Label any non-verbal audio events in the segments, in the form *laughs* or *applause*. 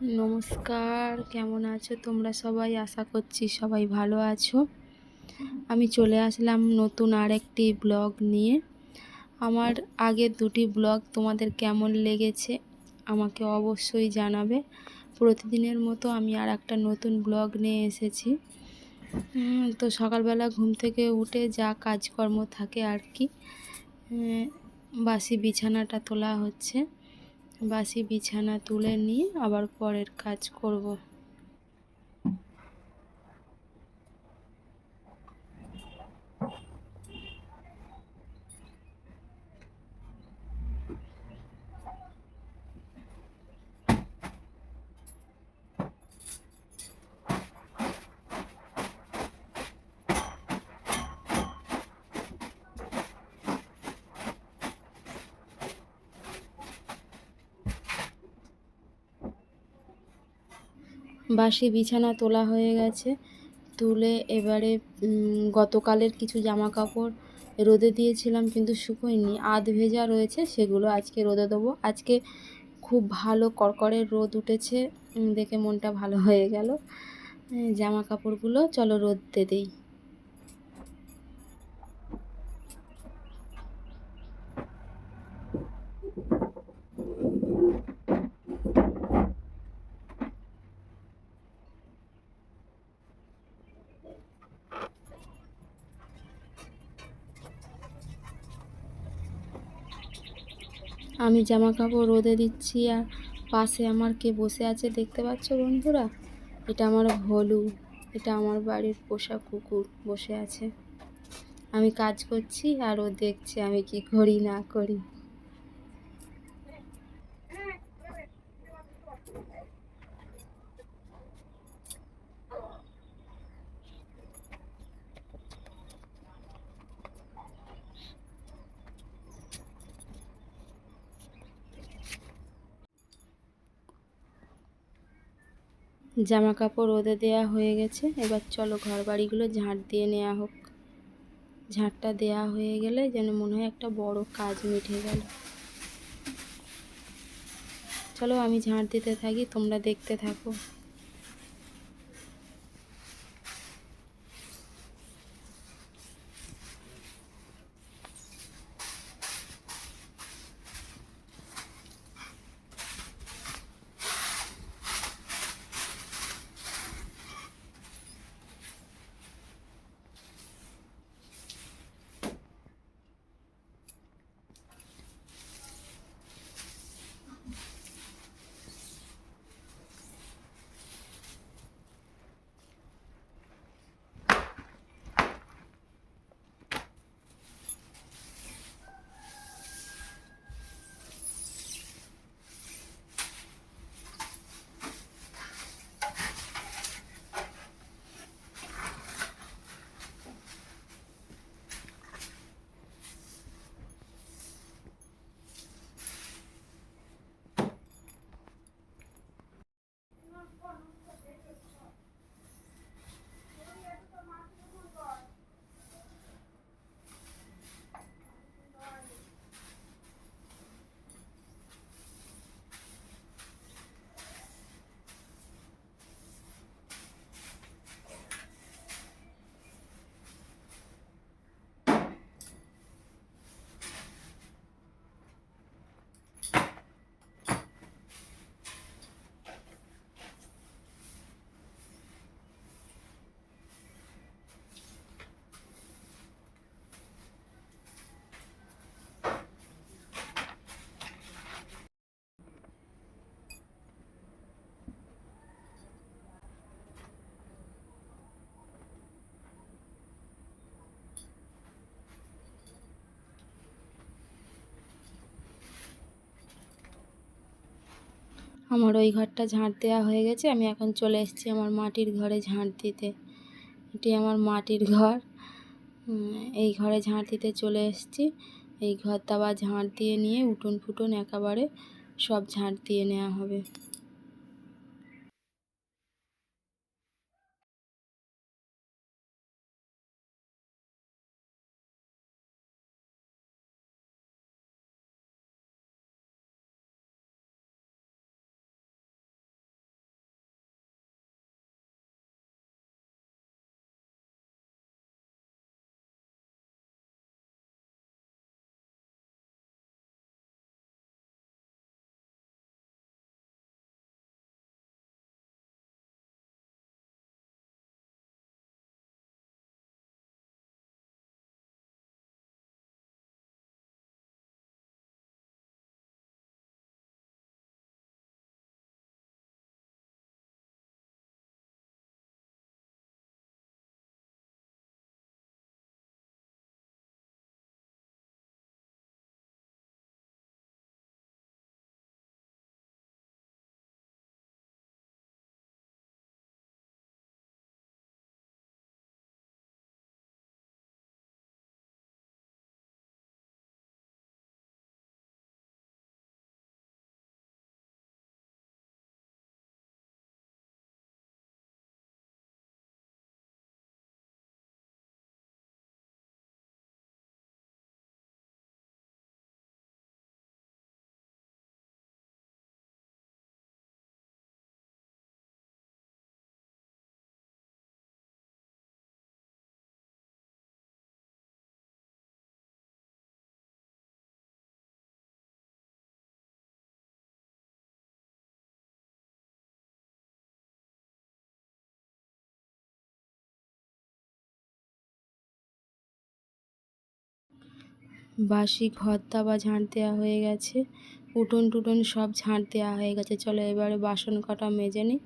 নমস্কার, কেমন আছো তোমরা সবাই? আশা করছি সবাই ভালো আছো। আমি চলে আসলাম নতুন আর একটি ব্লগ নিয়ে। আমার আগের দুটি ব্লগ তোমাদের কেমন লেগেছে আমাকে অবশ্যই জানাবে। প্রতিদিনের মতো আমি আর একটা নতুন ব্লগ নিয়ে এসেছি। তো সকালবেলা ঘুম থেকে উঠে যা কাজকর্ম থাকে আর কি। বাসি বিছানাটা তোলা হচ্ছে। বাসি বিছানা তুলে নিয়ে আবার পরের কাজ করব। বাসি বিছানা তোলা হয়ে গেছে। তুলে এবারে গতকালের কিছু জামা কাপড় রোদে দিয়েছিলাম, কিন্তু শুকোয়নি। আধ ভেজা রয়েছে, সেগুলো আজকে রোদে দেবো। আজকে খুব ভালো কড়কড়ের রোদ উঠেছে দেখে মনটা ভালো হয়ে গেল। জামা কাপড়গুলো চলো রোদ দেই। আমি জামা কাপড় রোদে দিচ্ছি আর পাশে আমার কে বসে আছে দেখতে পাচ্ছ বন্ধুরা? এটা আমার ভলু, এটা আমার বাড়ির পোষা কুকুর বসে আছে। আমি কাজ করছি আর ও দেখছে আমি কি করি না করি। জামা কাপড় রোদে দেওয়া হয়ে গেছে। এবার চলো ঘর বাড়িগুলো ঝাঁট দিয়ে নেওয়া হোক। ঝাঁটটা দেওয়া হয়ে গেলে যেন মনে হয় একটা বড় কাজ মিটে গেল। চলো আমি ঝাঁট দিতে থাকি, তোমরা দেখতে থাকো। আমার ওই ঘরটা ঝাঁট দেওয়া হয়ে গেছে, আমি এখন চলে এসেছি আমার মাটির ঘরে ঝাঁট দিতে। এটি আমার মাটির ঘর। এই ঘরে ঝাঁট দিতে চলে এসেছি। এই ঘর আবার ঝাঁট দিয়ে নিয়ে উঠোন ফুটুন একেবারে সব ঝাঁট দিয়ে নেওয়া হবে। বাসি ঘর দাবা ঝাঁট দেওয়া হয়ে গেছে। উঠোন টুটন সব ঝাঁট দেওয়া হয়ে গেছে। চলো এবারে বাসন কটা মেজে নিই।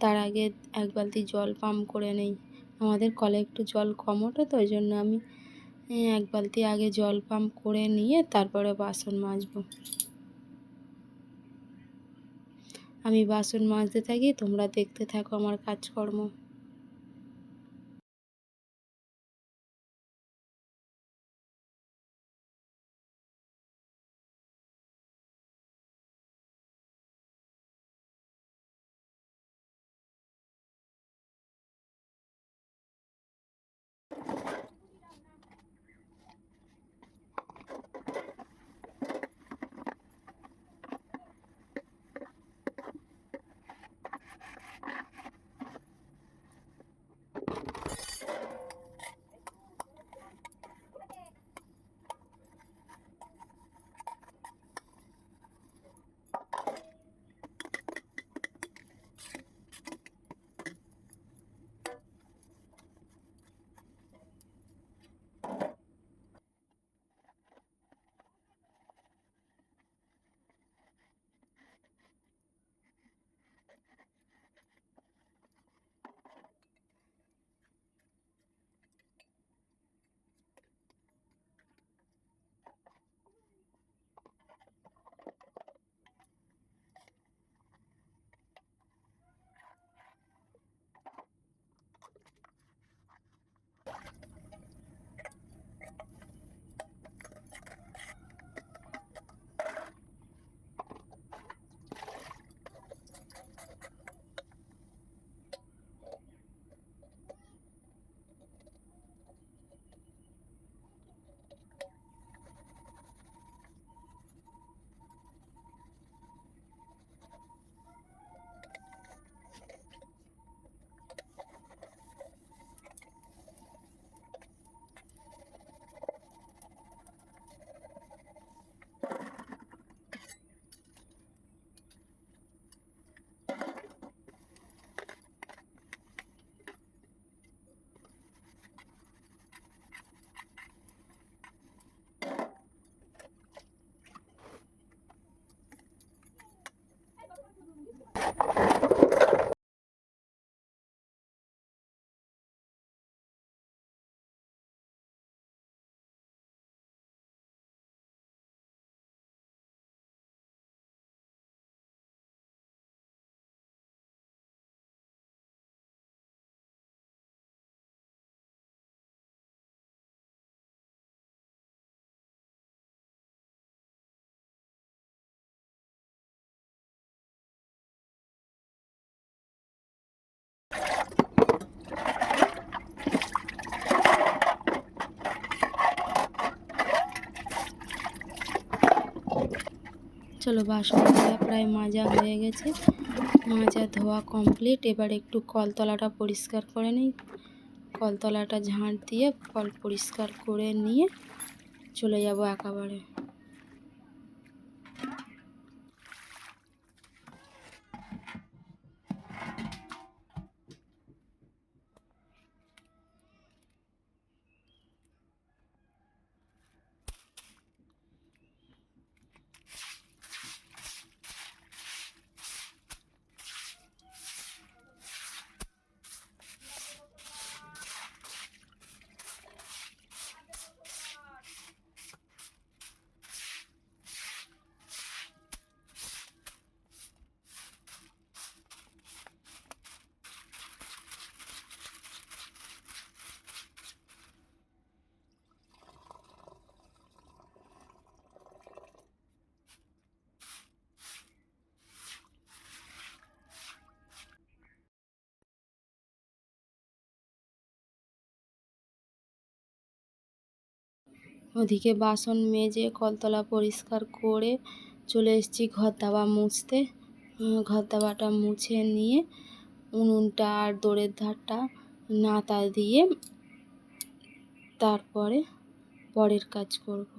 তার আগে এক বালতি জল পাম্প করে নেই। আমাদের কলে একটু জল কম ওঠে তো, ওই জন্য আমি এক বালতি আগে জল পাম্প করে নিয়ে তারপরে বাসন মাজবো। আমি বাসন মাজতে থাকি, তোমরা দেখতে থাকো আমার কাজকর্ম। চলো বাসন প্রায় মাজা হয়ে গেছে। মাজা ধোয়া কমপ্লিট এবার একটু কলতলাটা পরিষ্কার করে নিই। কলতলাটা ঝাঁট দিয়ে কল পরিষ্কার করে নিয়ে চলে যাব একেবারে। ওদিকে বাসন মেজে কলতলা পরিষ্কার করে চলে এসেছি ঘর দাবা মুছতে। ঘর দাবাটা মুছে নিয়ে উনুনটা আর দোড়ের ধারটা নাতা দিয়ে তারপরে পরের কাজ করব।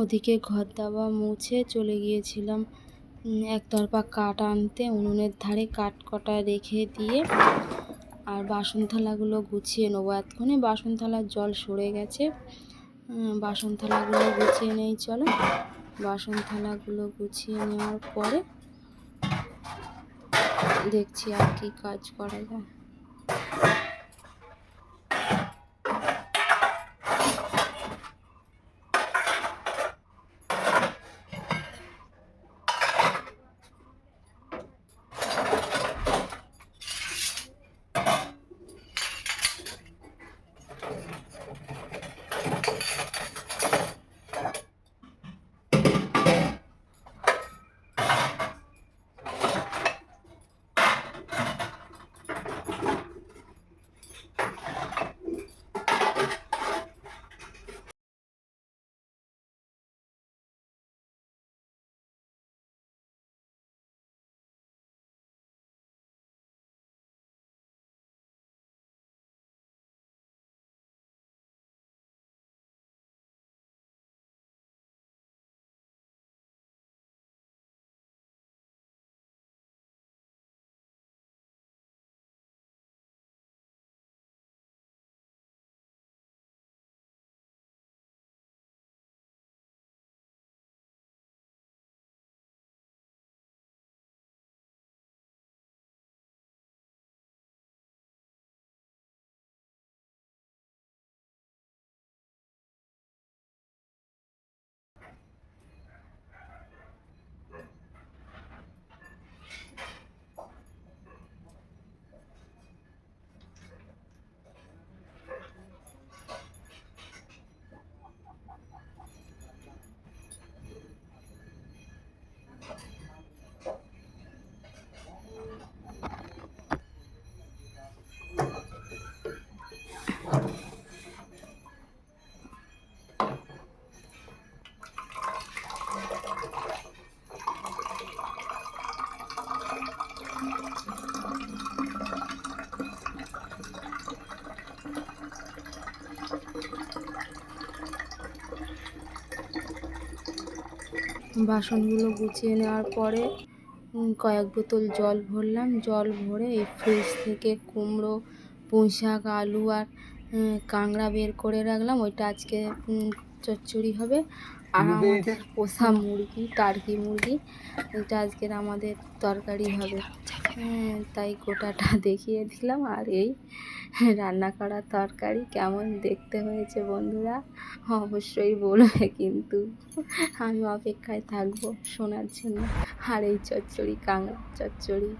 ওদিকে ঘর দাবা মুছে চলে গিয়েছিলাম। উম, একতরফা কাঠ আনতে উনুনের ধারে কাঠ কটা রেখে দিয়ে আর বাসন থালাগুলো গুছিয়ে নেব এতক্ষণে। বাসন থালার জল সরে গেছে। বাসন থালাগুলো গুছিয়ে নেই চলো। বাসন থালাগুলো গুছিয়ে নেওয়ার পরে দেখছি আর কি কাজ করা যায়। বাসনগুলো গুছিয়ে নেওয়ার পরে কয়েক বোতল জল ভরলাম। জল ভরে এই ফ্রিজ থেকে কুমড়ো পুঁই শাক আলু আর কাঁকড়া বের করে রাখলাম। ওইটা আজকে চচ্চড়ি হবে। আর আমাদের পোষা মুরগি টার্কি মুরগি এটা আজকের আমাদের তরকারি হবে। হ্যাঁ, তাই গোটাটা *laughs* দেখিয়ে দিলাম। আর এই রান্না করা তরকারি কেমন দেখতে হয়েছে বন্ধুরা? অবশ্যই বলবে কিন্তু। আমি অপেক্ষায় থাকব শোনার জন্য। আর এই চচ্চড়ি কাঁকড়া চচ্চড়ি।